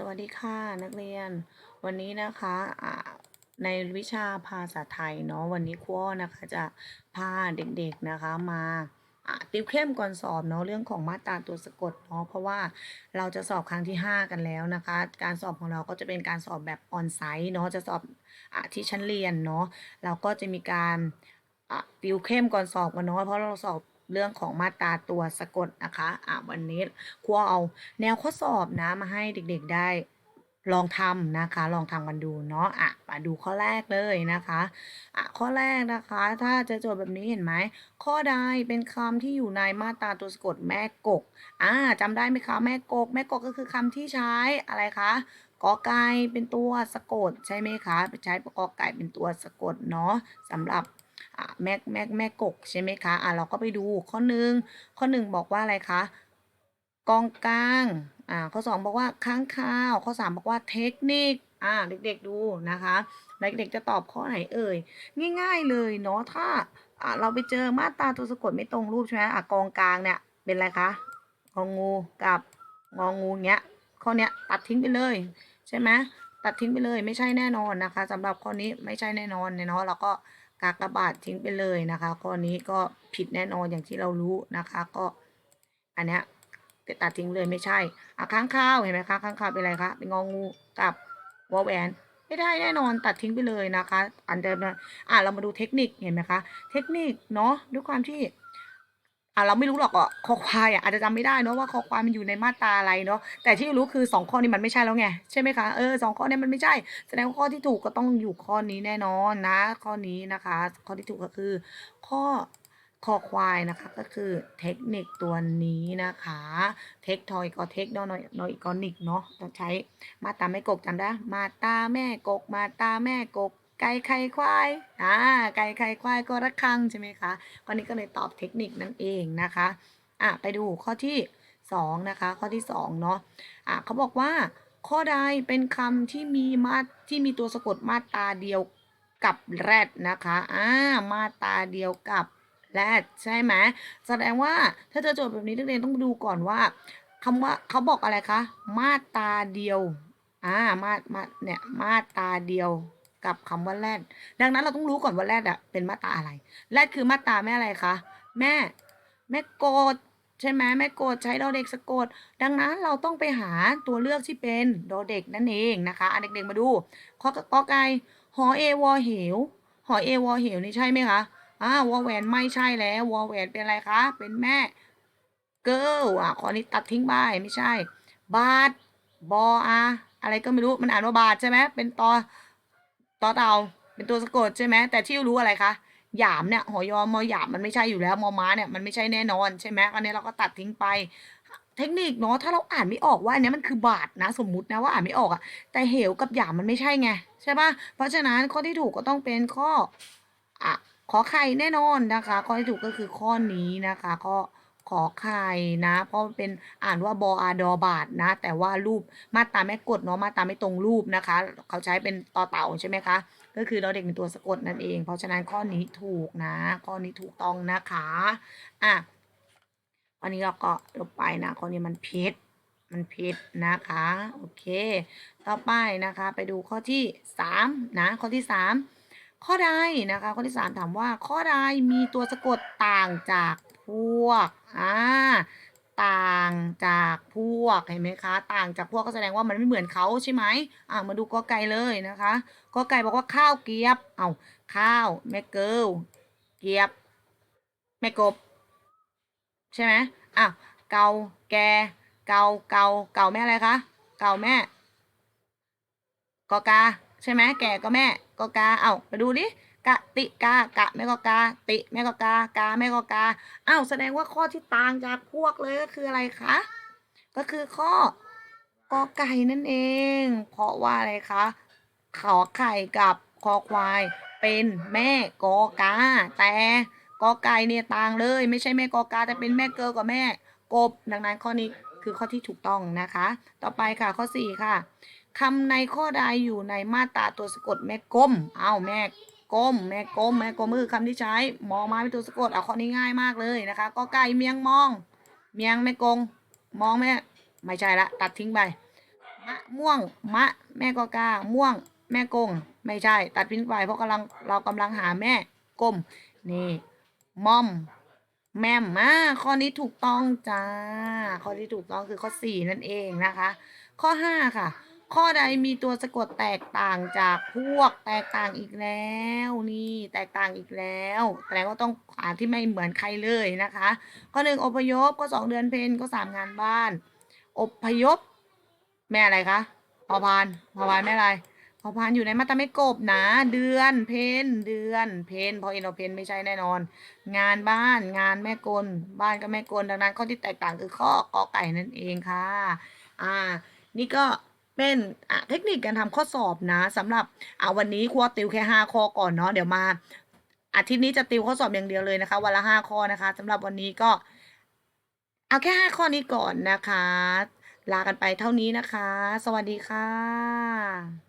สวัสดีค่ะนักเรียน วันนี้นะคะในวิชาภาษาไทยเนาะวันนี้ครูอ้อนะคะจะพาเด็กๆนะคะมาติวเข้มก่อนสอบเนาะเรื่องของมาตราตัวสะกดเนาะเพราะว่าเราจะสอบครั้งที่ 5 กันแล้วนะคะ การสอบของเราก็จะเป็นการสอบแบบออนไซต์เนาะจะสอบอที่ชั้นเรียนเนาะเราก็จะมีการติวเข้มก่อนสอบกันเนาะเพราะเราสอบ เรื่องของมาตราตัวสะกดนะคะอ่าวันนี้ครูเอาแนวข้อสอบนะมาให้เด็กๆได้ลองทำนะคะ ลองทำกันดูเนาะอะมาดูข้อแรกเลยนะคะอะข้อแรกนะคะ ถ้าจะโจทย์แบบนี้เห็นไหม ข้อใดเป็นคำที่อยู่ในมาตราตัวสะกดแม่กกอ่าจำได้ไหมคะแม่กก แม่กกก็คือคำที่ใช้อะไรคะกอไก่เป็นตัวสะกดใช่ไหมคะ ใช้กอไก่เป็นตัวสะกดเนาะสำหรับ แม่แม่แม่กกใช่ไหมคะอะเราก็ไปดูข้อหนึ่งข้อหนึ่งบอกว่าอะไรคะกองกลางอ่าข้อ 2 บอกว่าค้างคาว ข้อ 3 บอกว่าเทคนิคอ่าเด็กๆดูนะคะเด็กๆจะตอบข้อไหนเอ่ยง่าย ๆเลยเนาะถ้าอ่าเราไปเจอมาตราตัวสะกดไม่ตรงรูปใช่ไหมอะกองกลางเนี่ยเป็นอะไรคะงองูกับงองูเงี้ยข้อเนี้ยตัดทิ้งไปเลยใช่ไหมตัดทิ้งไปเลยไม่ใช่แน่นอนนะคะสำหรับข้อนี้ไม่ใช่แน่นอนเนาะเราก็ กากบาททิ้งไปเลยนะคะข้อนี้ก็ผิดแน่นอนอย่างที่เรารู้นะคะก็อันเนี้ยตัดทิ้งเลยไม่ใช่อะค้างคาวเห็นไหมคะข้างคาวเป็นอะไรคะเป็นงองูกับวอแหวนไม่ได้แน่นอนตัดทิ้งไปเลยนะคะ อันเดิมนะอะเรามาดูเทคนิคเห็นไหมคะ เทคนิคเนาะด้วยความที่ อะเราไม่รู้หรอกอะคอควายอะอาจจะจำไม่ได้เนาะว่าคอควายมันอยู่ในมาตราอะไรเนาะแต่ที่รู้คือสองข้อนี้มันไม่ใช่แล้วไงใช่ไหมคะเออสองข้อนี้มันไม่ใช่ แสดงว่าข้อที่ถูกก็ต้องอยู่ข้อนี้แน่นอนนะ ข้อนี้นะคะ ข้อที่ถูกก็คือ ข้อคอควายนะคะก็คือเทคนิคตัวนี้นะคะเทคทอยก็เทคเนนอยนอยก็นิกเนาะต้องใช้มาตาแม่กกจำได้ มาตาแม่กก มาตาแม่กก ไก่ไข่ควายอ่าไก่ไข่ควายก็ระคังใช่ไหมคะข้อนี้ก็เลยตอบเทคนิคนั่นเองนะคะอะไปดูข้อที่สองนะคะข้อที่สองเนาะอะเขาบอกว่า ข้อใดเป็นคำที่มีมาที่มีตัวสะกดมาตาเดียวกับแรดนะคะอ่ามาตาเดียวกับแรดใช่ไหมแสดงว่าถ้าเจอโจทย์แบบนี้นักเรียนต้องดูก่อนว่าคำว่าเขาบอกอะไรคะ มาตาเดียว อ่า มา มา เนี่ย มาตาเดียว กับคำว่าแรดดังนั้นเราต้องรู้ก่อนว่าแรดอะเป็นมาตราอะไรแรดคือมาตราแม่อะไรคะแม่แม่โกดใช่ไหมแม่โกดใช้ดอเด็กสะกด ดังนั้นเราต้องไปหาตัวเลือกที่เป็นดอเด็กนั่นเองนะคะอันเด็กๆมาดูข้อกอไก่หอเอวอเหวหอเอวอเหวนี่ใช่ไหมคะอ่าวอแหวนไม่ใช่แล้ววอแหวนเป็นอะไรคะ เป็นแม่เกิลอะขอนี้ตัดทิ้งไปไม่ใช่ บาทบออะอะไรก็ไม่รู้มันอ่านว่าบาทใช่ไหมเป็นตอ ตอเตาเป็นตัวสะกดใช่ไหมแต่ที่รู้อะไรคะหยามเนี่ยหอยอมอหยามมันไม่ใช่อยู่แล้วมอม้าเนี่ยมันไม่ใช่แน่นอนใช่ไหมอันนี้เราก็ตัดทิ้งไป เทคนิคเนาะถ้าเราอ่านไม่ออกว่าอันนี้มันคือบาทนะ สมมุตินะว่าอ่านไม่ออกอะแต่เหวกับหยามมันไม่ใช่ไงใช่ปะเพราะฉะนั้นข้อที่ถูกก็ต้องเป็นข้ออะขอไข่แน่นอนนะคะ ข้อที่ถูกก็คือข้อนี้นะคะข้อ ขอไข่นะ เพราะเป็นอ่านว่าบออาดอบาทนะ แต่ว่ารูปมาตาไม่กดเนาะมาตาไม่ตรงรูปนะคะ เขาใช้เป็นต่อเต่าใช่ไหมคะ ก็คือเราเด็กเป็นตัวสะกดนั่นเอง เพราะฉะนั้นข้อนี้ถูกนะ ข้อนี้ถูกต้องนะคะอะวันนี้เราก็ลบไปนะข้อนี้มันผิดมันผิดนะคะ โอเค ต่อไปนะคะ ไปดูข้อที่สามนะ ข้อที่สามข้อใดนะคะ ข้อที่สามถามว่าข้อใดมีตัวสะกดต่างจาก พวก อ่า ต่างจากพวก เห็นไหมคะ ต่างจากพวกก็แสดงว่ามันไม่เหมือนเขาใช่ไหมอ่ามาดูกอไก่เลยนะคะกอไก่บอกว่าข้าวเกียบ เอาข้าวแม่เกิลเกียบแม่กบ ใช่ไหมอะเกาแก เกาเกาเกาแม่อะไรคะ เกาแม่กอกา ใช่ไหมแก่ก็แม่กอกา เอาไปดูดิ กะติกากะแม่กอกา ติแม่กอกากาแม่กอกาอ้าวแสดงว่าข้อที่ต่างจากพวกเลยก็คืออะไรคะก็คือข้อกอไก่นั่นเอง เพราะว่าอะไรคะขอไข่กับคอควาย เป็นแม่กอกา แต่กอไก่เนี่ยต่างเลย ไม่ใช่แม่กอกาแต่เป็นแม่เกิลกับแม่กบ ดังนั้นข้อนี้คือข้อที่ถูกต้องนะคะ ต่อไปค่ะข้อสี่ค่ะคำในข้อใดอยู่ในมาตราตัวสะกดแม่ก้มอ้าวแม่ ก้มแม่ก้มแม่ก้มมือคำที่ใช้ มองมาเป็นตัวสะกดเอาข้อนี้ง่ายมากเลยนะคะ ก็ไก่เมียงมอง เมียงแม่กง มองแม่ไม่ใช่ละ ตัดทิ้งไปมะม่วง มะ แม่ก็กาม่วง แม่กง ไม่ใช่ ตัดพินไปเพราะกำลังเรากำลังหาแม่กลมนี่มอม แมมอ่าข้อนี้ถูกต้องจ้าข้อที่ถูกต้องคือข้อสี่นั่นเองนะคะ ข้อห้าค่ะ ข้อใดมีตัวสะกดแตกต่างจากพวกแตกต่างอีกแล้วนี่แตกต่างอีกแล้วแสดงว่าต้องหาที่ไม่เหมือนใครเลยนะคะ ข้อหนึ่งอพยพข้อสองเดือนเพนข้อสามงานบ้าน อพยพ แม่อะไรคะพอพานพอพานแม่อะไรพอพานอยู่ในมาตราไม่กบนะ เดือนเพนเดือนเพนพอเอ็นเอาเพนไม่ใช่แน่นอน งานบ้านงานแม่กลบ้านก็แม่กลดังนั้นข้อที่แตกต่างคือข้อกอไก่นั่นเองค่ะ อ่า นี่ก็ เป็นเทคนิคการทำข้อสอบนะสำหรับอ่าวันนี้ครูติวแค่ห้าข้อก่อนเนาะเดี๋ยวมาอาทิตย์นี้จะติวข้อสอบอย่างเดียวเลยนะคะวันละห้าข้อนะคะสำหรับวันนี้ก็ เอาแค่ห้าข้อนี้ก่อนนะคะ ลากันไปเท่านี้นะคะ สวัสดีค่ะ